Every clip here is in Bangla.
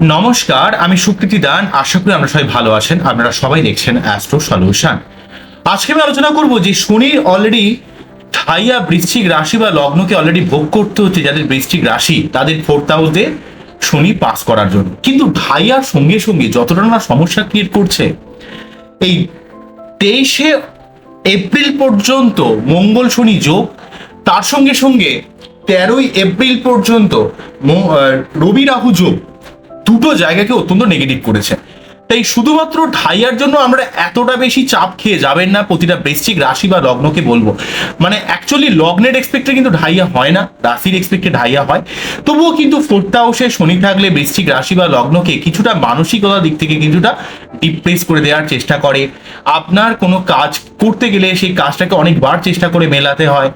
নমস্কার, আমি সুকৃতি দান। আশা করি আমরা সবাই ভালো আছেন। আপনারা সবাই দেখছেন অ্যাস্ট্রো সলিউশন আজকে আমি আলোচনা করব যে শনির অলরেডি ঠাইয়া বৃশ্চিক রাশি বা লগ্নকে অলরেডি ভোগ করতে হচ্ছে যাদের বৃশ্চিক রাশি, তাদের ফোর্থ হাউসে শনি পাস করার জন্য। কিন্তু ঢাইয়ার সঙ্গে সঙ্গে যতটা না সমস্যা ক্রিয়েট করছে, এই তেইশে এপ্রিল পর্যন্ত মঙ্গল শনি যোগ, তার সঙ্গে সঙ্গে তেরোই এপ্রিল পর্যন্ত রবি রাহু যোগ দুটো জায়গাকে অত্যন্ত নেগেটিভ করেছে। তাই শুধুমাত্র ঢাইয়ার জন্য আমরা এতটা বেশি চাপ খেয়ে যাবেন না, প্রতিটা বৃশ্চিক রাশি বা লগ্নকে বলব। মানে অ্যাকচুয়ালি লগ্নের এক্সপেক্টে কিন্তু ঢাইয়া হয় না, রাশির এক্সপেক্টে ঢাইয়া হয়। তবুও কিন্তু ফোর্থ হাউসে শনি থাকলে বৃশ্চিক রাশি বা লগ্নকে কিছুটা মানসিকতার দিক থেকে কিছুটা ডিপ্রেস করে দেওয়ার চেষ্টা করে। আপনার কোনো কাজ করতে গেলে সেই কাজটাকে অনেকবার চেষ্টা করে মেলাতে হয়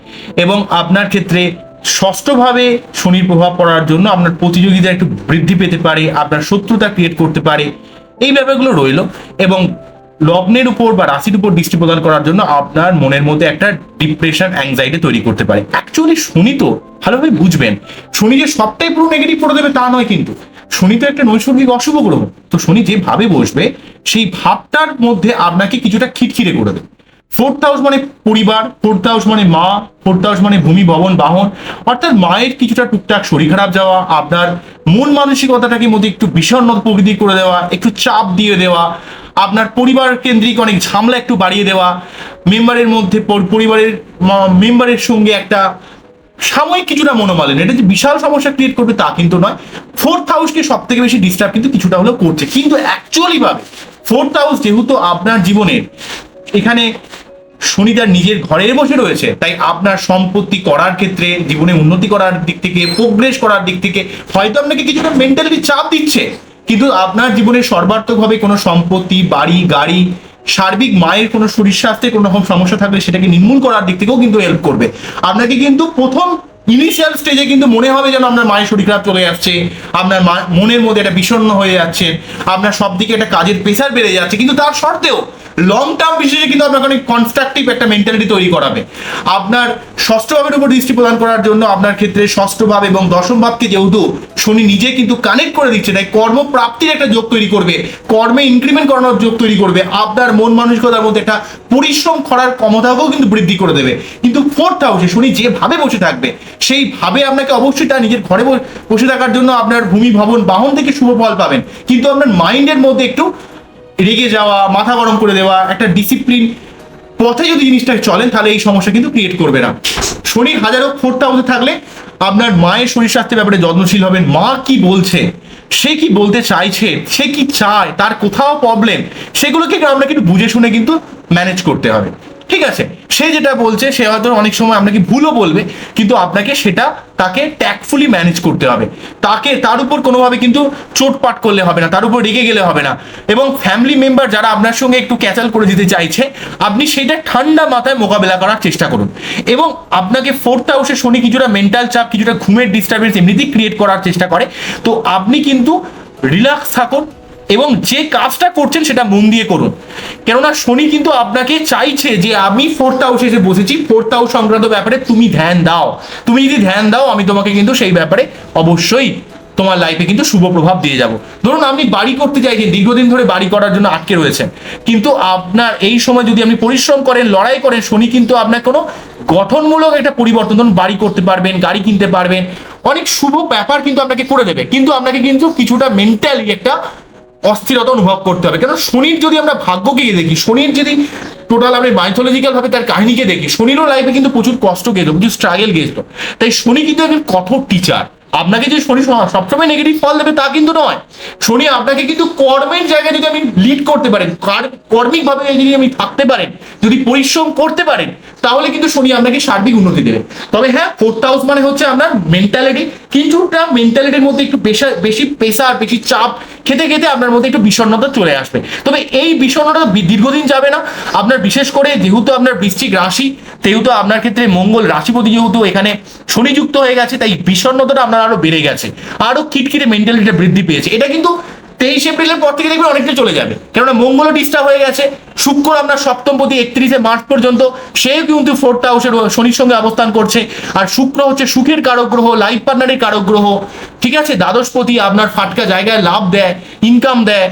এবং আপনার ক্ষেত্রে ষষ্ঠভাবে শনির প্রভাব পড়ার জন্য আপনার প্রতিযোগিতা একটু বৃদ্ধি পেতে পারে, আপনার শত্রুতা ক্রিয়েট করতে পারে। এই ব্যাপারগুলো রইল এবং লগ্নের উপর বা রাশির উপর দৃষ্টি প্রদান করার জন্য আপনার মনের মধ্যে একটা ডিপ্রেশন অ্যাংজাইটি তৈরি করতে পারে। অ্যাকচুয়ালি শনি তো ভালোভাবে বুঝবেন। শনি যে সবটাই পুরো নেগেটিভ করে দেবে তা নয় কিন্তু। শনি তো একটা নৈসর্গিক অশুভ গ্রহ। তো শনি যেভাবে বসবে, সেই ভাবটার মধ্যে আপনাকে কিছুটা খিটখিরে করে দেবে। ফোর্থ হাউস মানে পরিবার ফোর্থ হাউস মানে মা ফোর্থ হাউস মানে ভূমি, ভবন, বাহন। অর্থাৎ মায়ের কিছুটা টুকটাক শরীর খারাপ যাওয়া, আপনার মন মানসিকতাটাকে মধ্যে একটু বিষণ্ণ প্রকৃতি করে দেওয়া, একটু চাপ দিয়ে দেওয়া, আপনার পরিবার কেন্দ্রিক অনেক ঝামেলা একটু বাড়িয়ে দেওয়া, মেম্বারের মধ্যে পরিবারের মেম্বারের সঙ্গে একটা সাময়িক কিছুটা মনোমালিন্য। এটা যে বিশাল সমস্যা ক্রিয়েট করবে তা কিন্তু নয়। ফোর্থ হাউসকে সব থেকে বেশি ডিস্টার্ব কিন্তু কিছুটা হলেও করছে। কিন্তু অ্যাকচুয়ালি ভাবে ফোর্থ হাউস যেহেতু আপনার জীবনের, এখানে শনি তার নিজের ঘরে বসে রয়েছে। তাই আপনার সম্পত্তি করার ক্ষেত্রে, জীবনে উন্নতি করার দিক থেকে প্রোগ্রেস করার দিক থেকে, হয়তো আপনাকে কিছুটা মেন্টালি চাপ দিচ্ছে। কিন্তু আপনার জীবনে সর্বার্থকভাবে কোনো সম্পত্তি, বাড়ি, গাড়ি, সার্বিক মায়ের কোনো শরীর স্বাস্থ্যে কোনো রকম সমস্যা থাকলে সেটাকে নির্মূল করার দিক থেকেও কিন্তু হেল্প করবে। আপনাকে কিন্তু প্রথম ইনিশিয়াল স্টেজে কিন্তু মনে হবে যেন আপনার মায়ের শরীর খারাপ চলে যাচ্ছে, আপনার মনের মধ্যে একটা বিষণ্ণ হয়ে যাচ্ছে, আপনার সব দিকে একটা কাজের প্রেশার বেড়ে যাচ্ছে। কিন্তু তার সত্ত্বেও লং টার্ম বিশেষে কিন্তু আপনাকে অনেক কনস্ট্রাকটিভ একটা মেন্টালিটি তৈরি করাবে। আপনার ষষ্ঠ ভাবের উপর দৃষ্টি প্রদান করার জন্য আপনার ক্ষেত্রে ষষ্ঠ ভাব এবং দশম ভাবকে যেহেতু শনি নিজে কিন্তু কানেক্ট করে দিচ্ছে, তাই কর্মপ্রাপ্তির একটা যোগ তৈরি করবে, কর্মে ইনক্রিমেন্ট করানোর যোগ তৈরি করবে, আপনার মন মানসিকতার মধ্যে একটা পরিশ্রম করার ক্ষমতাকেও কিন্তু বৃদ্ধি করে দেবে। কিন্তু ফোর্থ হাউসে শনি যেভাবে বসে থাকবে, সেইভাবে আপনাকে অবশ্যই তার নিজের ঘরে বসে- থাকার জন্য আপনার ভূমি, ভবন, বাহন থেকে শুভ ফল পাবেন। কিন্তু আপনার মাইন্ডের মধ্যে একটু রেগে যাওয়া, মাথা গরম করে দেওয়া, একটা ডিসিপ্লিন পথে যদি জিনিসটা চলেন, তাহলে এই সমস্যা কিন্তু ক্রিয়েট করবে না। শনি হাজারো ফোরটা হতে থাকলে আপনার মায়ের শরীর স্বাস্থ্যের ব্যাপারে যত্নশীল হবেন। মা কি বলছে? সে কি বলতে চাইছে? সে কি চায়? তার কোথাও প্রবলেম সেগুলোকে আপনাকে কিন্তু বুঝে শুনে কিন্তু ম্যানেজ করতে হবে। ঠিক আছে, সে যেটা বলছে, সে হয়তো অনেক সময় আপনাকে ভুলও বলবে, কিন্তু আপনাকে সেটা তাকে ট্যাক্টফুলি ম্যানেজ করতে হবে। তাকে, তার উপর কোনোভাবে কিন্তু চোটপাট করলে হবে না, তার উপর রেগে গেলে হবে না। এবং ফ্যামিলি মেম্বার যারা আপনার সঙ্গে একটু ক্যাচাল করে দিতে চাইছে, আপনি সেটা ঠান্ডা মাথায় মোকাবেলা করার চেষ্টা করুন। এবং আপনাকে ফোর্থ হাউসে শনি কিছুটা মেন্টাল চাপ, কিছুটা ঘুমের ডিস্টারবেন্স এমনিতেই ক্রিয়েট করার চেষ্টা করে। তো আপনি কিন্তু রিল্যাক্স থাকুন এবং যে কাজটা করছেন সেটা মন দিয়ে করুন। কেননা শনি কিন্তু আপনাকে চাইছে যে আমি ফোর্থ হাউসে এসে বসেছি ফোর্থ হাউস সংক্রান্ত ব্যাপারে তুমি ধ্যান দাও। তুমি যদি ধ্যান দাও, আমি তোমাকে কিন্তু সেই ব্যাপারে অবশ্যই তোমার লাইফে কিন্তু শুভ প্রভাব দিয়ে যাব। ধরুন আপনি বাড়ি করতে চাইছেন, দীর্ঘদিন ধরে বাড়ি করার জন্য আটকে রয়েছেন, কিন্তু আপনার এই সময় যদি আপনি পরিশ্রম করেন, লড়াই করেন, শনি কিন্তু আপনার কোনো গঠনমূলক একটা পরিবর্তন, ধরুন বাড়ি করতে পারবেন, গাড়ি কিনতে পারবেন, অনেক শুভ ব্যাপার কিন্তু আপনাকে করে দেবে। কিন্তু আপনাকে কিন্তু কিছুটা মেন্টালি একটা অস্থিরতা অনুভব করতে হবে। কেন শনির যদি আমরা ভাগ্যকে দেখি, শনির যদি টোটাল আমি মাইথোলজিক্যাল ভাবে তার কাহিনীকে দেখি, শনিরও লাইফে কিন্তু প্রচুর কষ্ট গেছিল প্রচুর স্ট্রাগল গেছিল তাই শনি কিন্তু একজন কঠোর টিচার আপনাকে যে শনি সবসময় নেগেটিভ ফল দেবে তা কিন্তু নয়। শনি আপনাকে কিন্তু কর্মের জায়গায় যদি আপনি লিড করতে পারেন কর্মিক ভাবে যদি আমি থাকতে পারেন, যদি পরিশ্রম করতে পারেন, তাহলে কিন্তু শনি আপনাকে সার্বিক উন্নতি দেবে। তবে হ্যাঁ ফোর্থ হাউস মানে হচ্ছে আপনার মেন্টালিটি কিছুটা মেন্টালিটির মধ্যে একটু বেশা- বেশি প্রেশার বেশি চাপ খেতে খেতে আপনার মধ্যে একটু বিষণ্ণতা চলে আসবে। তবে এই বিষণ্ণতা দীর্ঘদিন যাবে না। আপনার বিশেষ করে যেহেতু আপনার বৃশ্চিক রাশি সেহেতু আপনার ক্ষেত্রে মঙ্গল রাশিপতি যেহেতু এখানে শনিযুক্ত হয়ে গেছে, তাই বিষণ্ণতাটা আপনার আরও বেড়ে গেছে। আরও খিটখিটে মেন্টালিটিটা বৃদ্ধি পেয়েছে। এটা কিন্তু তেইশ এপ্রিলের পর থেকে দেখবেন অনেকটা চলে যাবে। কেননা মঙ্গলও ডিস্টার্ব হয়ে গেছে। শুক্র আপনার সপ্তম প্রতি একত্রিশে মার্চ পর্যন্ত, সেও কিন্তু ফোর্থ হাউসের শনির সঙ্গে অবস্থান করছে। আর শুক্র হচ্ছে সুখের কারক গ্রহ লাইফ পার্টনারের কারক গ্রহ ঠিক আছে? দ্বাদশপতি আপনার ফাটকা জায়গায় লাভ দেয় ইনকাম দেয়।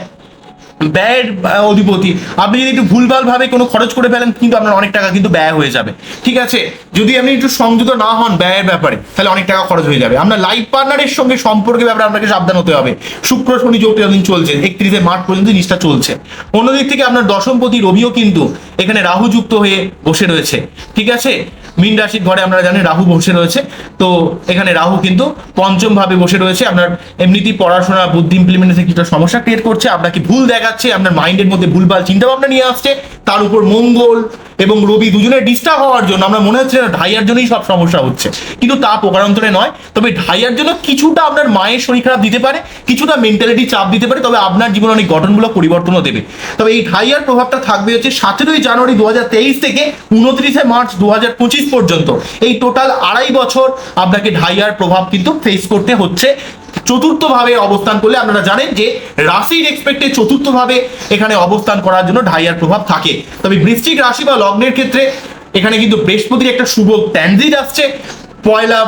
ব্যয়ের অধিপতি। আপনি যদি একটু ভুলভাল ভাবে কোনো খরচ করে ফেলেন, কিন্তু আপনার অনেক টাকা কিন্তু ব্যয় হয়ে যাবে। ঠিক আছে? যদি আপনি একটু সংযত না হন ব্যয়ের ব্যাপারে, তাহলে অনেক টাকা খরচ হয়ে যাবে। আপনার লাইফ পার্টনারের সঙ্গে সম্পর্কের ব্যাপারে আপনাকে সাবধান হতে হবে। শুক্র, শনি যৌথ দিন চলছে। একত্রিশে মার্চ পর্যন্ত জিনিসটা চলছে। অন্যদিক থেকে আপনার দশমপতি রবিও কিন্তু এখানে রাহু যুক্ত হয়ে বসে রয়েছে। ঠিক আছে? মীন রাশির ঘরে আমরা জানি রাহু বসে রয়েছে। তো এখানে রাহু কিন্তু পঞ্চম ভাবে বসে রয়েছে। আপনার এমনিতেই পড়াশোনা বুদ্ধি ইমপ্লিমেন্টেশন কিছুটা সমস্যা ক্রিয়েট করছে। আপনাকে ভুল দেখাচ্ছে? আপনার মাইন্ডের মধ্যে ভুলভাল চিন্তা ভাবনা নিয়ে আসছে। তার উপর মঙ্গল এবং রবি দুজনের ডিস্টার্ব হওয়ার জন্য, আমরা মনে হচ্ছে ঢাইয়ার জন্যই সব সমস্যা হচ্ছে। কিন্তু তা প্রকারান্তরে নয়, তবে ঢাইয়ার জন্য কিছুটা আপনার মায়ের শরীর খারাপ দিতে পারে, কিছুটা মেন্টালিটি চাপ দিতে পারে, তবে আপনার জীবনে অনেক গঠনমূলক পরিবর্তনও দেবে। তবে এই ঢাইয়ার প্রভাবটা থাকবে হচ্ছে সতেরোই জানুয়ারি দু হাজার তেইশ থেকে উনত্রিশে মার্চ দু হাজার পঁচিশ পর্যন্ত। এই টোটাল আড়াই বছর আপনাকে ঢাইয়ার প্রভাব কিন্তু ফেস করতে হচ্ছে। চতুর্থ ভাবে অবস্থান করলে আপনারা জানেন যে রাশির এক্সপেক্টে চতুর্থভাবে এখানে অবস্থান করার জন্য ঢাইয়ার প্রভাব থাকে। তবে বৃশ্চিক রাশি বা লগ্নের ক্ষেত্রে এখানে কিন্তু বৃহস্পতির একটা শুভ ট্যান্ডিট আসছে। পয়লা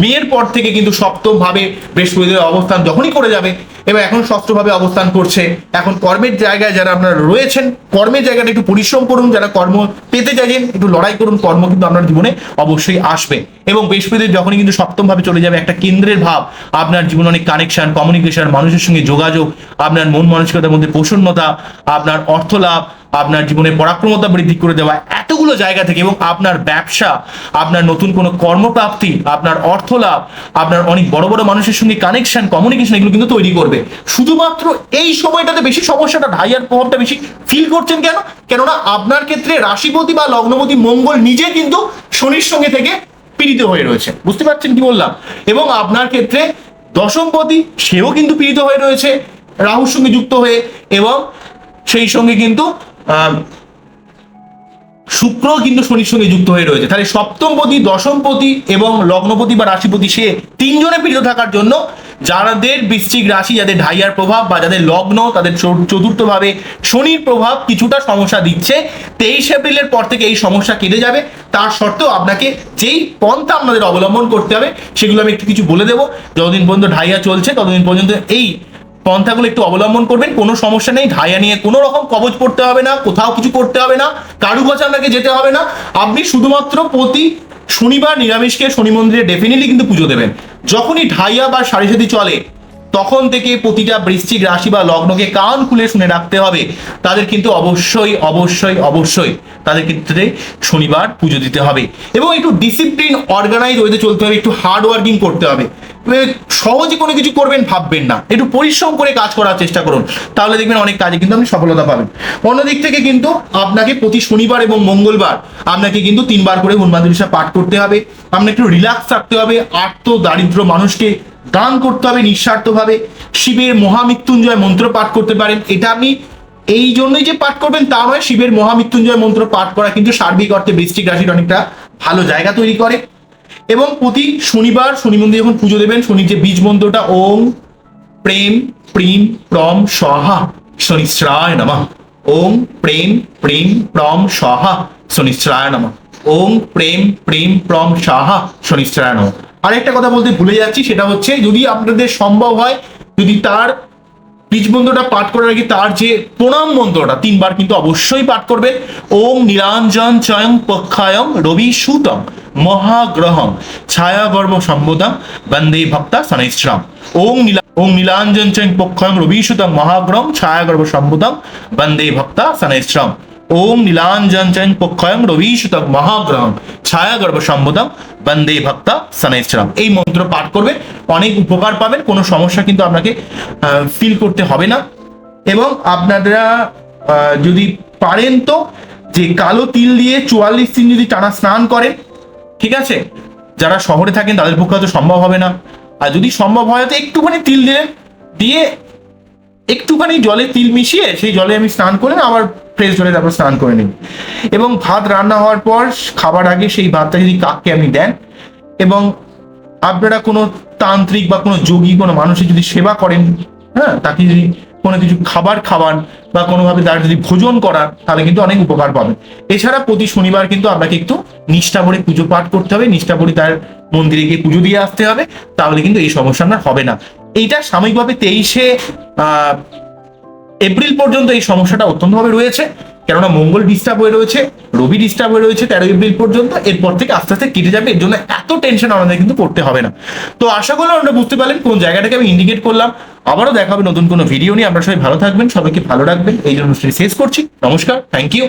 মেয়ের পর থেকে কিন্তু সপ্তমভাবে বৃহস্পতির অবস্থান যখনই করে যাবে এবং এখন ষষ্ঠ অবস্থান করছে। এখন কর্মের জায়গায় যারা আপনারা রয়েছেন, কর্মের জায়গাটা একটু পরিশ্রম করুন, যারা কর্ম পেতে চাইছেন, একটু লড়াই করুন, কর্ম কিন্তু আপনার জীবনে অবশ্যই আসবে। এবং বৃহস্পতি যখনই কিন্তু সপ্তম ভাবে চলে যাবে একটা কেন্দ্রের ভাব, আপনার জীবনে অনেক কানেকশন কমিউনিকেশন মানুষের সঙ্গে যোগাযোগ, আপনার মন মানসিকতার মধ্যে প্রসন্নতা, আপনার অর্থ লাভ আপনার জীবনে পরাক্রমতা বৃদ্ধি করে দেওয়া এতগুলো জায়গা থেকে এবং আপনার ব্যবসা, আপনার নতুন কোনো কর্মপ্রাপ্তি, আপনার অর্থ লাভ আপনার অনেক বড় বড় মানুষের সঙ্গে কানেকশন কমিউনিকেশন এগুলো কিন্তু তৈরি করবে শুধুমাত্র এই সময়টাতে বেশি সমস্যাটা ঢাইয়ার প্রভাবটা বেশি ফিল করছেন কেন? কেননা আপনার ক্ষেত্রে রাশিপতি বা লগ্নপতি মঙ্গল নিজে কিন্তু শনির সঙ্গে থেকে পীড়িত হয়ে রয়েছে। বুঝতে পারছেন কি বললাম? এবং আপনার ক্ষেত্রে দশমপতি সেও কিন্তু পীড়িত হয়ে রয়েছে, রাহুর সঙ্গে যুক্ত হয়ে এবং সেই সঙ্গে কিন্তু শুক্র কিন্তু শনির সঙ্গে যুক্ত হয়ে রয়েছে। তাহলে সপ্তমপতি, দশমপতি এবং লগ্নপতি বা রাশিপতি সে তিনজনে পীড়িত থাকার জন্য যাদের বৃশ্চিক রাশি যাদের ঢাইয়ার প্রভাব বা যাদের লগ্ন, তাদের চতুর্থভাবে শনির প্রভাব কিছুটা সমস্যা দিচ্ছে। তেইশ এপ্রিলের পর থেকে এই সমস্যা কেটে যাবে। তার সত্ত্বেও আপনাকে যেই পন্থা আপনাদের অবলম্বন করতে হবে, সেগুলো আমি একটু কিছু বলে দেবো। যতদিন পর্যন্ত ঢাইয়া চলছে, ততদিন পর্যন্ত এই পন্থাগুলো একটু অবলম্বন করবেন, কোনো সমস্যা নেই, ঢাইয়া নিয়ে কোনো রকম কবচ পড়তে হবে না, কোথাও কিছু করতে হবে না কারু কাছে আপনাকে যেতে হবে না। আপনি শুধুমাত্র প্রতি শনিবার নিরামিষকে শনি মন্দিরে ডেফিনেটলি কিন্তু পুজো দেবেন। যখনই ঢাইয়া বা সারি সাথী চলে, তখন থেকে প্রতিটা বৃশ্চিক রাশি বা লগ্নকে কান খুলে শুনে রাখতে হবে। তাদের কিন্তু অবশ্যই অবশ্যই অবশ্যই তাদের ক্ষেত্রে শনিবার পুজো দিতে হবে। এবং একটু ডিসিপ্লিন অর্গানাইজ ওয়েতে চলতে হবে, একটু হার্ড ওয়ার্কিং করতে হবে। সহজে কোনো কিছু করবেন, ভাববেন না। একটু পরিশ্রম করে কাজ করার চেষ্টা করুন। তাহলে দেখবেন অনেক কাজে কিন্তু আপনি সফলতা পাবেন। অন্যদিক থেকে কিন্তু আপনাকে প্রতি শনিবার এবং মঙ্গলবার আপনাকে কিন্তু তিনবার করে হনুমান চালিসা পাঠ করতে হবে। আপনাকে একটু রিল্যাক্স থাকতে হবে। আর্ত দারিদ্র মানুষকে দান করতে হবে নিঃস্বার্থভাবে। শিবের মহামৃত্যুঞ্জয় মন্ত্র পাঠ করতে পারেন। এটা আপনি এই জন্যই যে পাঠ করবেন তা নয়, শিবের মহামৃত্যুঞ্জয় মন্ত্র পাঠ করা কিন্তু সার্বিক অর্থে বৃষ্টিক রাশির অনেকটা ভালো জায়গা তৈরি করে। এবং প্রতি শনিবার শনি মন্দির যখন পুজো দেবেন, শনির যে বীজ মন্ত্রটা ওম, প্রেম, প্রিম, প্রম সহা শনিশ্রায় নমঃ। ওম, প্রেম, প্রিম, প্রম সহা শনিশ্রায় নমঃ। ওম, প্রেম, প্রিম, প্রম সাহা শনিশ্রায় নমঃ। আরেকটা কথা বলতে ভুলে যাচ্ছি, সেটা হচ্ছে যদি আপনাদের সম্ভব হয়, যদি তার বীজ মন্ত্রটা পাঠ করার আগে তার যে প্রণাম মন্ত্রটা তিনবার কিন্তু অবশ্যই পাঠ করবেন। ওম, নিরঞ্জন, চয়ং, পক্ষায়ং, রবি সুতম মহাগ্রহম ছায়া গর্ভ সম্বোধম, বন্দে ভক্তা শনৈশ্রাম ওম নীলা ওম নীলাঞ্জন চয়ং পক্ষায়ং রবি সুতম মহাগ্রহম ছায়া গর্ভ সম্বোধম, বন্দে ভক্তা শনৈশ্রাম ওম নীলাঞ্জন চয়ং পক্ষায়ং রবি সুতম মহাগ্রহম ছায়া গর্ভ সম্বোধম, বন্দে ভক্তা শনৈশ্রাম এই মন্ত্র পাঠ করবে, অনেক উপকার পাবেন, কোনো সমস্যা কিন্তু আপনাকে ফিল করতে হবে না। এবং আপনারা যদি পারেন তো, যে কালো তিল দিয়ে চুয়াল্লিশ দিন যদি টানা স্নান করেন ঠিক আছে? যারা শহরে থাকেন তাদের পক্ষে হয়তো সম্ভব হবে না। আর যদি সম্ভব হয়, তো একটুখানি তিল দিলেন দিয়ে একটুখানি জলে তিল মিশিয়ে সেই জলে আমি স্নান করে আবার ফ্রেশ জলে তারপর স্নান করে নিই। এবং ভাত রান্না হওয়ার পর খাবার আগে সেই ভাতটা যদি কাককে আপনি দেন, এবং আপনারা কোনো তান্ত্রিক বা কোনো যোগী, কোনো মানুষের যদি সেবা করেন হ্যাঁ তাকে যদি কোনো কিছু খাবার খাওয়ান বা কোনোভাবে তারা যদি ভোজন করান, তাহলে কিন্তু অনেক উপকার পাবেন। এছাড়া প্রতি শনিবার কিন্তু আপনাকে একটু নিষ্ঠা ভরে পুজো পাঠ করতে হবে, নিষ্ঠা ভরে তার মন্দিরে গিয়ে পুজো দিয়ে আসতে হবে, তাহলে কিন্তু এই সমস্যা আপনার হবে না। এইটা সাময়িকভাবে তেইশে এপ্রিল পর্যন্ত এই সমস্যাটা অত্যন্তভাবে রয়েছে। কেননা মঙ্গল ডিস্টার্ব হয়ে রয়েছে, রবি ডিস্টার্ব হয়ে রয়েছে তেরো এপ্রিল পর্যন্ত। এরপর থেকে আস্তে আস্তে কেটে যাবে, এর জন্য এত টেনশন আমাদের কিন্তু করতে হবে না। তো আশা করলাম আমরা বুঝতে পারলেন কোন জায়গাটাকে আমি ইন্ডিকেট করলাম। আবারও দেখা হবে নতুন কোনো ভিডিও নিয়ে। আপনারা সবাই ভালো থাকবেন, সবাইকে ভালো রাখবেন। এই জন্য শেষ করছি। নমস্কার থ্যাংক ইউ